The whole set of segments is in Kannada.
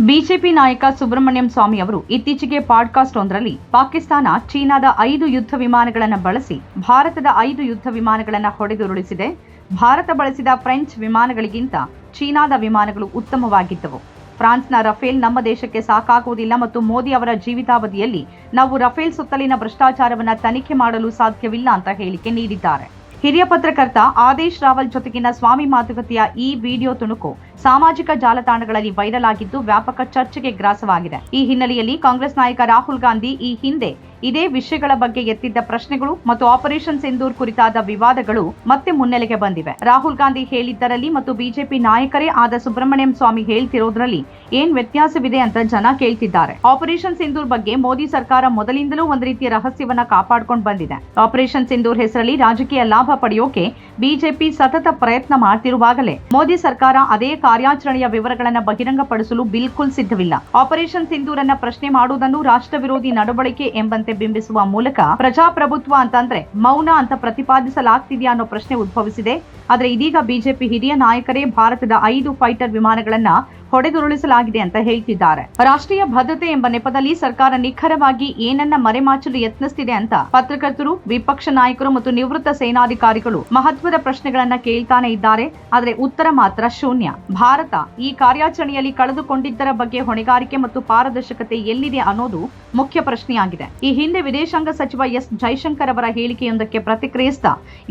ಬಿಜೆಪಿ ನಾಯಕ ಸುಬ್ರಹ್ಮಣ್ಯಂ ಸ್ವಾಮಿ ಅವರು ಇತ್ತೀಚೆಗೆ ಪಾಡ್ಕಾಸ್ಟ್ ಒಂದರಲ್ಲಿ ಪಾಕಿಸ್ತಾನ ಚೀನಾದ ಐದು ಯುದ್ಧ ವಿಮಾನಗಳನ್ನು ಬಳಸಿ ಭಾರತದ ಐದು ಯುದ್ಧ ವಿಮಾನಗಳನ್ನು ಹೊಡೆದುರುಳಿಸಿದೆ. ಭಾರತ ಬಳಸಿದ ಫ್ರೆಂಚ್ ವಿಮಾನಗಳಿಗಿಂತ ಚೀನಾದ ವಿಮಾನಗಳು ಉತ್ತಮವಾಗಿದ್ದವು. ಫ್ರಾನ್ಸ್ನ ರಫೇಲ್ ನಮ್ಮ ದೇಶಕ್ಕೆ ಸಾಕಾಗುವುದಿಲ್ಲ ಮತ್ತು ಮೋದಿ ಅವರ ಜೀವಿತಾವಧಿಯಲ್ಲಿ ನಾವು ರಫೇಲ್ ಸುತ್ತಲಿನ ಭ್ರಷ್ಟಾಚಾರವನ್ನು ತನಿಖೆ ಮಾಡಲು ಸಾಧ್ಯವಿಲ್ಲ ಅಂತ ಹೇಳಿಕೆ ನೀಡಿದ್ದಾರೆ. ಹಿರಿಯ ಪತ್ರಕರ್ತ ಆದೇಶ್ ರಾವಲ್ ಜೊತೆಗಿನ ಸ್ವಾಮಿ ಮಾತುಕತೆಯ ಈ ವಿಡಿಯೋ ತುಣುಕು ಸಾಮಾಜಿಕ ಜಾಲತಾಣಗಳಲ್ಲಿ ವೈರಲ್ ಆಗಿದ್ದು ವ್ಯಾಪಕ ಚರ್ಚೆಗೆ ಗ್ರಾಸವಾಗಿದೆ. ಈ ಹಿನ್ನೆಲೆಯಲ್ಲಿ ಕಾಂಗ್ರೆಸ್ ನಾಯಕ ರಾಹುಲ್ ಗಾಂಧಿ ಈ ಹಿಂದೆ ಇದೇ ವಿಷಯಗಳ ಬಗ್ಗೆ ಎತ್ತಿದ್ದ ಪ್ರಶ್ನೆಗಳು ಮತ್ತು ಆಪರೇಷನ್ ಸಿಂಧೂರ್ ಕುರಿತಾದ ವಿವಾದಗಳು ಮತ್ತೆ ಮುನ್ನೆಲೆಗೆ ಬಂದಿವೆ. ರಾಹುಲ್ ಗಾಂಧಿ ಹೇಳಿದ್ದರಲ್ಲಿ ಮತ್ತು ಬಿಜೆಪಿ ನಾಯಕರೇ ಆದ ಸುಬ್ರಹ್ಮಣ್ಯಂ ಸ್ವಾಮಿ ಹೇಳ್ತಿರೋದ್ರಲ್ಲಿ ಏನ್ ವ್ಯತ್ಯಾಸವಿದೆ ಅಂತ ಜನ ಕೇಳ್ತಿದ್ದಾರೆ. ಆಪರೇಷನ್ ಸಿಂಧೂರ್ ಬಗ್ಗೆ ಮೋದಿ ಸರ್ಕಾರ ಮೊದಲಿಂದಲೂ ಒಂದ್ ರೀತಿಯ ರಹಸ್ಯವನ್ನ ಕಾಪಾಡ್ಕೊಂಡು ಬಂದಿದೆ. ಆಪರೇಷನ್ ಸಿಂಧೂರ್ ಹೆಸರಲ್ಲಿ ರಾಜಕೀಯ ಲಾಭ ಪಡೆಯೋಕೆ ಬಿಜೆಪಿ ಸತತ ಪ್ರಯತ್ನ ಮಾಡ್ತಿರುವಾಗಲೇ ಮೋದಿ ಸರ್ಕಾರ ಅದೇ ಕಾರ್ಯಾಚರಣೆಯ ವಿವರಗಳನ್ನ ಬಹಿರಂಗಪಡಿಸಲು ಬಿಲ್ಕುಲ್ ಸಿದ್ಧವಿಲ್ಲ. ಆಪರೇಷನ್ ಸಿಂಧೂರನ್ನ ಪ್ರಶ್ನೆ ಮಾಡುವುದನ್ನು ರಾಷ್ಟ್ರ ವಿರೋಧಿ ನಡವಳಿಕೆ ಎಂಬಂತೆ ಬಿಂಬಿಸುವ ಮೂಲಕ ಪ್ರಜಾಪ್ರಭುತ್ವ ಅಂತಂದ್ರೆ ಮೌನ ಅಂತ ಪ್ರತಿಪಾದಿಸಲಾಗ್ತಿದೆಯಾ ಅನ್ನೋ ಪ್ರಶ್ನೆ ಉದ್ಭವಿಸಿದೆ. ಆದ್ರೆ ಇದೀಗ ಬಿಜೆಪಿ ಹಿರಿಯ ನಾಯಕರೇ ಭಾರತದ ಐದು ಫೈಟರ್ ವಿಮಾನಗಳನ್ನ ಹೊಡೆದುರುಳಿಸಲಾಗಿದೆ ಅಂತ ಹೇಳ್ತಿದ್ದಾರೆ. ರಾಷ್ಟ್ರೀಯ ಭದ್ರತೆ ಎಂಬ ನೆಪದಲ್ಲಿ ಸರ್ಕಾರ ನಿಖರವಾಗಿ ಏನನ್ನ ಮರೆಮಾಚಲು ಯತ್ನಿಸ್ತಿದೆ ಅಂತ ಪತ್ರಕರ್ತರು, ವಿಪಕ್ಷ ನಾಯಕರು ಮತ್ತು ನಿವೃತ್ತ ಸೇನಾಧಿಕಾರಿಗಳು ಮಹತ್ವದ ಪ್ರಶ್ನೆಗಳನ್ನ ಕೇಳ್ತಾನೆ ಇದ್ದಾರೆ. ಆದರೆ ಉತ್ತರ ಮಾತ್ರ ಶೂನ್ಯ. ಭಾರತ ಈ ಕಾರ್ಯಾಚರಣೆಯಲ್ಲಿ ಕಳೆದುಕೊಂಡಿದ್ದರ ಬಗ್ಗೆ ಹೊಣೆಗಾರಿಕೆ ಮತ್ತು ಪಾರದರ್ಶಕತೆ ಎಲ್ಲಿದೆ ಅನ್ನೋದು ಮುಖ್ಯ ಪ್ರಶ್ನೆಯಾಗಿದೆ. ಈ ಹಿಂದೆ ವಿದೇಶಾಂಗ ಸಚಿವ ಎಸ್. ಜೈಶಂಕರ್ ಅವರ ಹೇಳಿಕೆಯೊಂದಕ್ಕೆ ಪ್ರತಿಕ್ರಿಯಿಸಿದ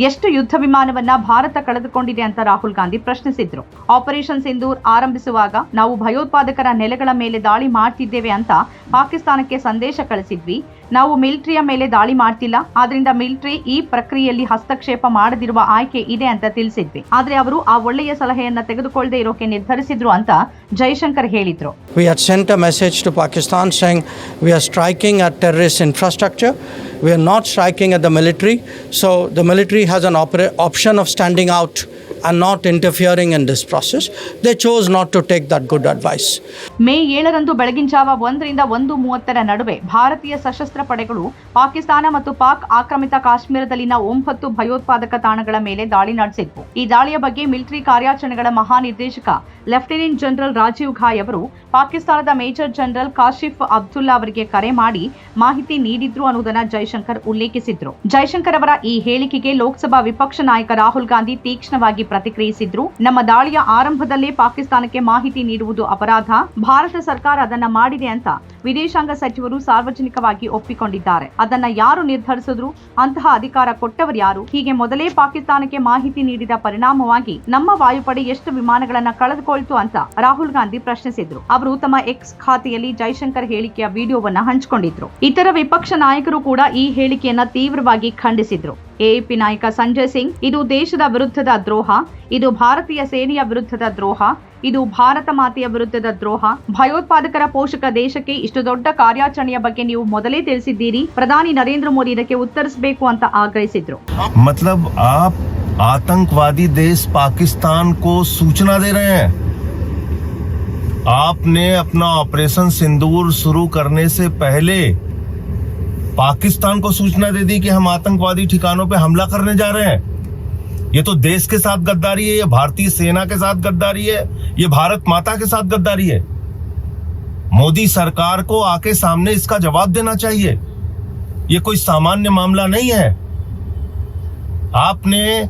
ಎಷ್ಟು ಯುದ್ಧ ವಿಮಾನವನ್ನ ಭಾರತ ಕಳೆದುಕೊಂಡಿದೆ ಅಂತ ರಾಹುಲ್ ಗಾಂಧಿ ಪ್ರಶ್ನಿಸಿದ್ರು. ಆಪರೇಷನ್ ಸಿಂಧೂರ್ ಆರಂಭಿಸುವಾಗ ನಾವು ಭಯೋತ್ಪಾದಕರ ನೆಲೆಗಳ ಮೇಲೆ ದಾಳಿ ಮಾಡ್ತಿದ್ದೇವೆ ಅಂತ ಪಾಕಿಸ್ತಾನಕ್ಕೆ ಸಂದೇಶ ಕಳಿಸಿದ್ವಿ. ನಾವು ಮಿಲಿಟರಿಯ ಮೇಲೆ ದಾಳಿ ಮಾಡ್ತಿಲ್ಲ. ಆದ್ರಿಂದ ಮಿಲಿಟರಿ ಈ ಪ್ರಕ್ರಿಯೆಯಲ್ಲಿ ಹಸ್ತಕ್ಷೇಪ ಮಾಡದಿರುವ ಆಯ್ಕೆ ಇದೆ ಅಂತ ತಿಳಿಸಿದ್ವಿ. ಆದ್ರೆ ಅವರು ಆ ಒಳ್ಳೆಯ ಸಲಹೆಯನ್ನ ತೆಗೆದುಕೊಳ್ಳದೆ ಇರೋಕೆ ನಿರ್ಧರಿಸಿದ್ರು ಅಂತ ಜೈಶಂಕರ್ ಹೇಳಿದ್ರು. Striking at terrorist infrastructure. We are not striking at the military. So the military has an option of standing out and not interfering in this process. They chose not to take that good advice. May ಏಳರಂದು ಬೆಳಗಿನ ಜಾವ ಒಂದರಿಂದ ಒಂದು ಮೂವತ್ತರ ನಡುವೆ ಭಾರತೀಯ ಸಶಸ್ತ್ರ ಪಡೆಗಳು ಪಾಕಿಸ್ತಾನ ಮತ್ತು ಪಾಕ್ ಆಕ್ರಮಿತ ಕಾಶ್ಮೀರದಲ್ಲಿನ ಒಂಬತ್ತು ಭಯೋತ್ಪಾದಕ ತಾಣಗಳ ಮೇಲೆ ದಾಳಿ ನಡೆಸಿದ್ವು ಈ ದಾಳಿಯ ಬಗ್ಗೆ ಮಿಲಿಟರಿ ಕಾರ್ಯಾಚರಣೆಗಳ ಮಹಾನಿರ್ದೇಶಕ ಲೆಫ್ಟಿನೆಂಟ್ ಜನರಲ್ ರಾಜೀವ್ ಘಾಯ್ ಅವರು ಪಾಕಿಸ್ತಾನದ ಮೇಜರ್ ಜನರಲ್ ಕಾಶಿಫ್ ಅಬ್ದುಲ್ಲಾ ಅವರಿಗೆ ಕರೆ ಮಾಡಿ ಮಾಹಿತಿ ನೀಡಿದ್ರು ಅನ್ನುವುದನ್ನ ಜೈಶಂಕರ್ ಉಲ್ಲೇಖಿಸಿದ್ರು ಜೈಶಂಕರ್ ಅವರ ಈ ಹೇಳಿಕೆಗೆ ಲೋಕಸಭಾ ವಿಪಕ್ಷ ನಾಯಕ ರಾಹುಲ್ ಗಾಂಧಿ ತೀಕ್ಷ್ಣವಾಗಿ ಪ್ರತಿಕ್ರಿಯಿಸಿದ್ರು. ನಮ್ಮ ದಾಳಿಯ ಆರಂಭದಲ್ಲೇ ಪಾಕಿಸ್ತಾನಕ್ಕೆ ಮಾಹಿತಿ ನೀಡುವುದು ಅಪರಾಧ. ಭಾರತ ಸರ್ಕಾರ ಅದನ್ನ ಮಾಡಿದೆ ಅಂತ ವಿದೇಶಾಂಗ ಸಚಿವರು ಸಾರ್ವಜನಿಕವಾಗಿ ಒಪ್ಪಿಕೊಂಡಿದ್ದಾರೆ. ಅದನ್ನ ಯಾರು ನಿರ್ಧರಿಸಿದ್ರು? ಅಂತಹ ಅಧಿಕಾರ ಕೊಟ್ಟವರು ಯಾರು? ಹೀಗೆ ಮೊದಲೇ ಪಾಕಿಸ್ತಾನಕ್ಕೆ ಮಾಹಿತಿ ನೀಡಿದ ಪರಿಣಾಮವಾಗಿ ನಮ್ಮ ವಾಯುಪಡೆ ಎಷ್ಟು ವಿಮಾನಗಳನ್ನ ಕಳೆದುಕೊಳ್ತು ಅಂತ ರಾಹುಲ್ ಗಾಂಧಿ ಪ್ರಶ್ನಿಸಿದ್ರು. ಅವರು ತಮ್ಮ ಎಕ್ಸ್ ಖಾತೆಯಲ್ಲಿ ಜೈಶಂಕರ್ ಹೇಳಿಕೆಯ ವಿಡಿಯೋವನ್ನ ಹಂಚಿಕೊಂಡಿದ್ರು. ಇತರ ವಿಪಕ್ಷ ನಾಯಕರು ಕೂಡ ಈ ಹೇಳಿಕೆಯನ್ನ ತೀವ್ರವಾಗಿ ಖಂಡಿಸಿದ್ರು. ಎಎಪಿ ನಾಯಕ ಸಂಜಯ್ ಸಿಂಗ್ ಇದು ದೇಶದ ವಿರುದ್ಧದ ದ್ರೋಹ ಇದು ಭಾರತೀಯ ಸೇನೆಯ ವಿರುದ್ಧದ ದ್ರೋಹ ಇದು ಭಾರತ ಮಾತೆಯ ವಿರುದ್ಧದ ದ್ರೋಹ ಭಯೋತ್ಪಾದಕರ ಪೋಷಕ ದೇಶಕ್ಕೆ ಇಷ್ಟು ದೊಡ್ಡ ಕಾರ್ಯಾಚರಣೆಯ ಬಗ್ಗೆ ನೀವು ಮೊದಲೇ ತಿಳಿಸಿದ್ದೀರಿ ಪ್ರಧಾನಿ ನರೇಂದ್ರ ಮೋದಿ ಇದಕ್ಕೆ ಉತ್ತರಿಸಬೇಕು ಅಂತ ಆಗ್ರಹಿಸಿದ್ರು मतलब आप आतंकवादी देश पाकिस्तान को सूचना दे रहे हैं आपने अपना ऑपरेशन सिंदूर शुरू करने से पहले पाकिस्तान को सूचना दे दी कि हम आतंकवादी ठिकानों पर हमला करने जा रहे हैं। ये तो देश के साथ गद्दारी है, ये भारतीय सेना के साथ गद्दारी है, ये भारत माता के साथ गद्दारी है। मोदी सरकार को आके सामने इसका जवाब देना चाहिए। ये कोई सामान्य मामला नहीं है। आपने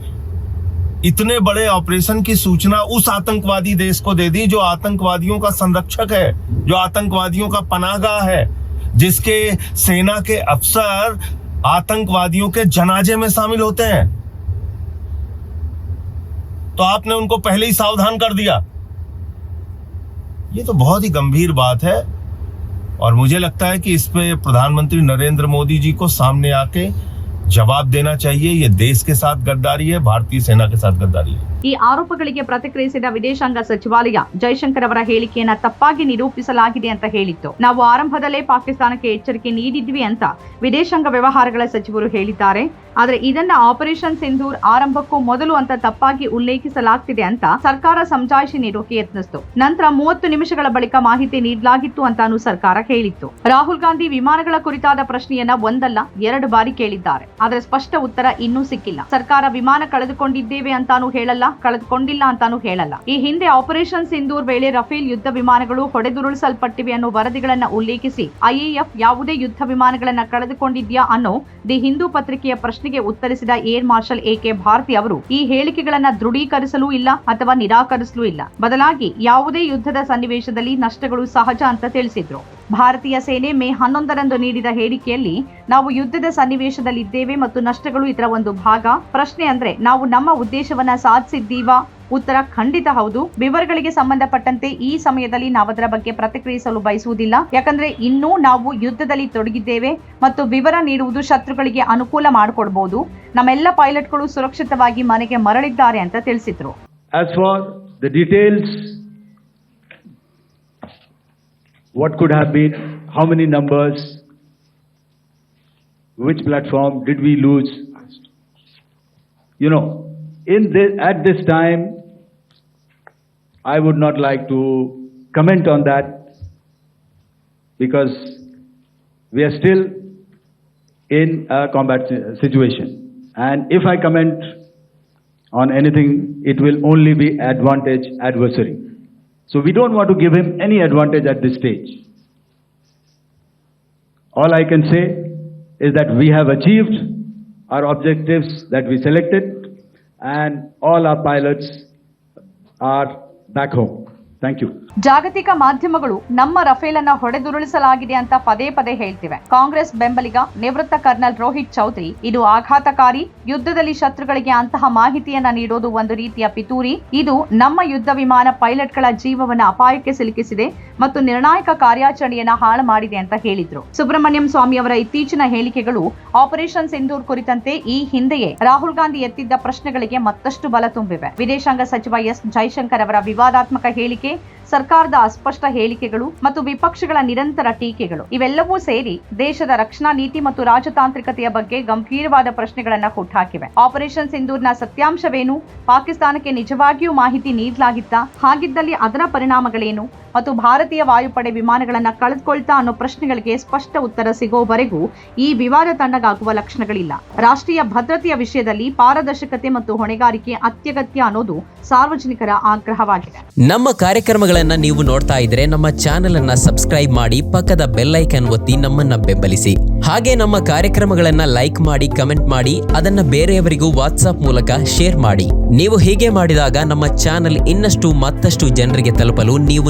इतने बड़े ऑपरेशन की सूचना उस आतंकवादी देश को दे दी जो आतंकवादियों का संरक्षक है, जो आतंकवादियों का पनाहगाह है। जिसके सेना के अफसर आतंकवादियों के जनाजे में शामिल होते हैं। तो आपने उनको पहले ही सावधान कर दिया। ये तो बहुत ही गंभीर बात है। और मुझे लगता है कि इस पे प्रधानमंत्री नरेंद्र मोदी जी को सामने आके ಜವಾಬ್ ಈ ಆರೋಪಗಳಿಗೆ ಪ್ರತಿಕ್ರಿಯಿಸಿದ ವಿದೇಶಾಂಗ ಸಚಿವಾಲಯ, ಜೈಶಂಕರ್ ಅವರ ಹೇಳಿಕೆಯನ್ನ ತಪ್ಪಾಗಿ ನಿರೂಪಿಸಲಾಗಿದೆ ಅಂತ ಹೇಳಿತ್ತು. ನಾವು ಆರಂಭದಲ್ಲೇ ಪಾಕಿಸ್ತಾನಕ್ಕೆ ಎಚ್ಚರಿಕೆ ನೀಡಿದ್ವಿ ಅಂತ ವಿದೇಶಾಂಗ ವ್ಯವಹಾರಗಳ ಸಚಿವರು ಹೇಳಿದ್ದಾರೆ. ಆದರೆ ಇದನ್ನ ಆಪರೇಷನ್ ಸಿಂಧೂರ್ ಆರಂಭಕ್ಕೂ ಮೊದಲು ಅಂತ ತಪ್ಪಾಗಿ ಉಲ್ಲೇಖಿಸಲಾಗ್ತಿದೆ ಅಂತ ಸರ್ಕಾರ ಸಮಜಾಯಿಷಿ ನೀಡೋಕೆ ಯತ್ನಿಸ್ತು. ನಂತರ ಮೂವತ್ತು ನಿಮಿಷಗಳ ಬಳಿಕ ಮಾಹಿತಿ ನೀಡಲಾಗಿತ್ತು ಅಂತಾನು ಸರ್ಕಾರ ಹೇಳಿತ್ತು. ರಾಹುಲ್ ಗಾಂಧಿ ವಿಮಾನಗಳ ಕುರಿತಾದ ಪ್ರಶ್ನೆಯನ್ನ ಒಂದಲ್ಲ, ಎರಡು ಬಾರಿ ಕೇಳಿದ್ದಾರೆ. ಆದ್ರೆ ಸ್ಪಷ್ಟ ಉತ್ತರ ಇನ್ನೂ ಸಿಕ್ಕಿಲ್ಲ. ಸರ್ಕಾರ ವಿಮಾನ ಕಳೆದುಕೊಂಡಿದ್ದೇವೆ ಅಂತಾನೂ ಹೇಳಲ್ಲ, ಕಳೆದುಕೊಂಡಿಲ್ಲ ಅಂತಾನೂ ಹೇಳಲ್ಲ. ಈ ಹಿಂದೆ ಆಪರೇಷನ್ ಸಿಂಧೂರ್ ವೇಳೆ ರಫೇಲ್ ಯುದ್ಧ ವಿಮಾನಗಳು ಹೊಡೆದುರುಳಿಸಲ್ಪಟ್ಟಿವೆ ಅನ್ನೋ ವರದಿಗಳನ್ನ ಉಲ್ಲೇಖಿಸಿ ಐಎಎಫ್ ಯಾವುದೇ ಯುದ್ಧ ವಿಮಾನಗಳನ್ನ ಕಳೆದುಕೊಂಡಿದ್ಯಾ ಅನ್ನೋ ದಿ ಹಿಂದೂ ಪತ್ರಿಕೆಯ ಪ್ರಶ್ನೆಗೆ ಉತ್ತರಿಸಿದ air marshal A K Bharti ಅವರು, ಈ ಹೇಳಿಕೆಗಳನ್ನ ದೃಢೀಕರಿಸಲೂ ಇಲ್ಲ ಅಥವಾ ನಿರಾಕರಿಸಲೂ ಇಲ್ಲ. ಬದಲಾಗಿ ಯಾವುದೇ ಯುದ್ಧದ ಸನ್ನಿವೇಶದಲ್ಲಿ ನಷ್ಟಗಳು ಸಹಜ ಅಂತ ತಿಳಿಸಿದ್ರು. ಭಾರತೀಯ ಸೇನೆ ಮೇ ಹನ್ನೊಂದರಂದು ನೀಡಿದ ಹೇಳಿಕೆಯಲ್ಲಿ ನಾವು ಯುದ್ಧದ ಸನ್ನಿವೇಶದಲ್ಲಿದ್ದೇವೆ ಮತ್ತು ನಷ್ಟಗಳು ಇದರ ಒಂದು ಭಾಗ. ಪ್ರಶ್ನೆ ಅಂದ್ರೆ ನಾವು ನಮ್ಮ ಉದ್ದೇಶವನ್ನ ಸಾಧಿಸಿದ್ದೀವಾ? ಉತ್ತರ, ಖಂಡಿತ ಹೌದು. ವಿವರಗಳಿಗೆ ಸಂಬಂಧಪಟ್ಟಂತೆ ಈ ಸಮಯದಲ್ಲಿ ನಾವು ಅದರ ಬಗ್ಗೆ ಪ್ರತಿಕ್ರಿಯಿಸಲು ಬಯಸುವುದಿಲ್ಲ. ಯಾಕಂದ್ರೆ ಇನ್ನೂ ನಾವು ಯುದ್ಧದಲ್ಲಿ ತೊಡಗಿದ್ದೇವೆ ಮತ್ತು ವಿವರ ನೀಡುವುದು ಶತ್ರುಗಳಿಗೆ ಅನುಕೂಲ ಮಾಡಿಕೊಡಬಹುದು ನಮ್ಮೆಲ್ಲ ಪೈಲಟ್ಗಳು ಸುರಕ್ಷಿತವಾಗಿ ಮನೆಗೆ ಮರಳಿದ್ದಾರೆ ಅಂತ ತಿಳಿಸಿದ್ರು. What could have been, how many numbers, which platform did we lose? You know, in this, at this time, I would not like to comment on that because we are still in a combat situation. And if I comment on anything, it will only be advantage adversary. So we don't want to give him any advantage at this stage. All I can say is that we have achieved our objectives that we selected and all our pilots are back home. Thank you ಜಾಗತಿಕ ಮಾಧ್ಯಮಗಳು ನಮ್ಮ ರಫೇಲ್ ಅನ್ನ ಹೊಡೆದುರುಳಿಸಲಾಗಿದೆ ಅಂತ ಪದೇ ಪದೇ ಹೇಳ್ತಿವೆ. ಕಾಂಗ್ರೆಸ್ ಬೆಂಬಲಿಗ ನಿವೃತ್ತ ಕರ್ನಲ್ ರೋಹಿತ್ ಚೌಧರಿ, ಇದು ಆಘಾತಕಾರಿ, ಯುದ್ಧದಲ್ಲಿ ಶತ್ರುಗಳಿಗೆ ಅಂತಹ ಮಾಹಿತಿಯನ್ನ ನೀಡೋದು ಒಂದು ರೀತಿಯ ಪಿತೂರಿ. ಇದು ನಮ್ಮ ಯುದ್ಧ ವಿಮಾನ ಪೈಲಟ್ಗಳ ಜೀವವನ್ನು ಅಪಾಯಕ್ಕೆ ಸಿಲುಕಿಸಿದೆ. ಮತ್ತು ನಿರ್ಣಾಯಕ ಕಾರ್ಯಾಚರಣೆಯನ್ನ ಹಾಳು ಮಾಡಿದೆ ಅಂತ ಹೇಳಿದ್ರು. ಸುಬ್ರಹ್ಮಣ್ಯಂ ಸ್ವಾಮಿ ಅವರ ಇತ್ತೀಚಿನ ಹೇಳಿಕೆಗಳು ಆಪರೇಷನ್ ಸಿಂಧೂರ್ ಕುರಿತಂತೆ ಈ ಹಿಂದೆಯೇ ರಾಹುಲ್ ಗಾಂಧಿ ಎತ್ತಿದ್ದ ಪ್ರಶ್ನೆಗಳಿಗೆ ಮತ್ತಷ್ಟು ಬಲ ತುಂಬಿವೆ. ವಿದೇಶಾಂಗ ಸಚಿವ ಎಸ್ ಜೈಶಂಕರ್ ಅವರ ವಿವಾದಾತ್ಮಕ ಹೇಳಿಕೆ, ಸರ್ಕಾರದ ಅಸ್ಪಷ್ಟ ಹೇಳಿಕೆಗಳು ಮತ್ತು ವಿಪಕ್ಷಗಳ ನಿರಂತರ ಟೀಕೆಗಳು, ಇವೆಲ್ಲವೂ ಸೇರಿ ದೇಶದ ರಕ್ಷಣಾ ನೀತಿ ಮತ್ತು ರಾಜತಾಂತ್ರಿಕತೆಯ ಬಗ್ಗೆ ಗಂಭೀರವಾದ ಪ್ರಶ್ನೆಗಳನ್ನ ಹುಟ್ಟಾಕಿವೆ ಆಪರೇಷನ್ ಸಿಂಧೂರ್ನ ಸತ್ಯಾಂಶವೇನು? ಪಾಕಿಸ್ತಾನಕ್ಕೆ ನಿಜವಾಗಿಯೂ ಮಾಹಿತಿ ನೀಡಲಾಗಿತ್ತ? ಹಾಗಿದ್ದಲ್ಲಿ ಅದರ ಪರಿಣಾಮಗಳೇನು? ಮತ್ತು ಭಾರತೀಯ ವಾಯುಪಡೆ ವಿಮಾನಗಳನ್ನು ಕಳೆದುಕೊಳ್ತಾ ಅನ್ನೋ ಪ್ರಶ್ನೆಗಳಿಗೆ ಸ್ಪಷ್ಟ ಉತ್ತರ ಸಿಗೋವರೆಗೂ ಈ ವಿವಾದ ತಣ್ಣಗಾಗುವ ಲಕ್ಷಣಗಳಿಲ್ಲ. ರಾಷ್ಟ್ರೀಯ ಭದ್ರತೆಯ ವಿಷಯದಲ್ಲಿ ಪಾರದರ್ಶಕತೆ ಮತ್ತು ಹೊಣೆಗಾರಿಕೆ ಅತ್ಯಗತ್ಯ ಅನ್ನೋದು ಸಾರ್ವಜನಿಕರ ಆಗ್ರಹವಾಗಿದೆ. ನಮ್ಮ ಕಾರ್ಯಕ್ರಮಗಳನ್ನ ನೀವು ನೋಡ್ತಾ ಇದ್ರೆ ನಮ್ಮ ಚಾನೆಲ್ ಅನ್ನ ಸಬ್ಸ್ಕ್ರೈಬ್ ಮಾಡಿ ಪಕ್ಕದ ಬೆಲ್ಲೈಕನ್ ಒತ್ತಿ ನಮ್ಮನ್ನ ಬೆಂಬಲಿಸಿ. ಹಾಗೆ ನಮ್ಮ ಕಾರ್ಯಕ್ರಮಗಳನ್ನ ಲೈಕ್ ಮಾಡಿ, ಕಮೆಂಟ್ ಮಾಡಿ, ಅದನ್ನ ಬೇರೆಯವರಿಗೂ ವಾಟ್ಸ್ಆಪ್ ಮೂಲಕ ಶೇರ್ ಮಾಡಿ. ನೀವು ಹೀಗೆ ಮಾಡಿದಾಗ ನಮ್ಮ ಚಾನೆಲ್ ಇನ್ನಷ್ಟು ಮತ್ತಷ್ಟು ಜನರಿಗೆ ತಲುಪಲು ನೀವು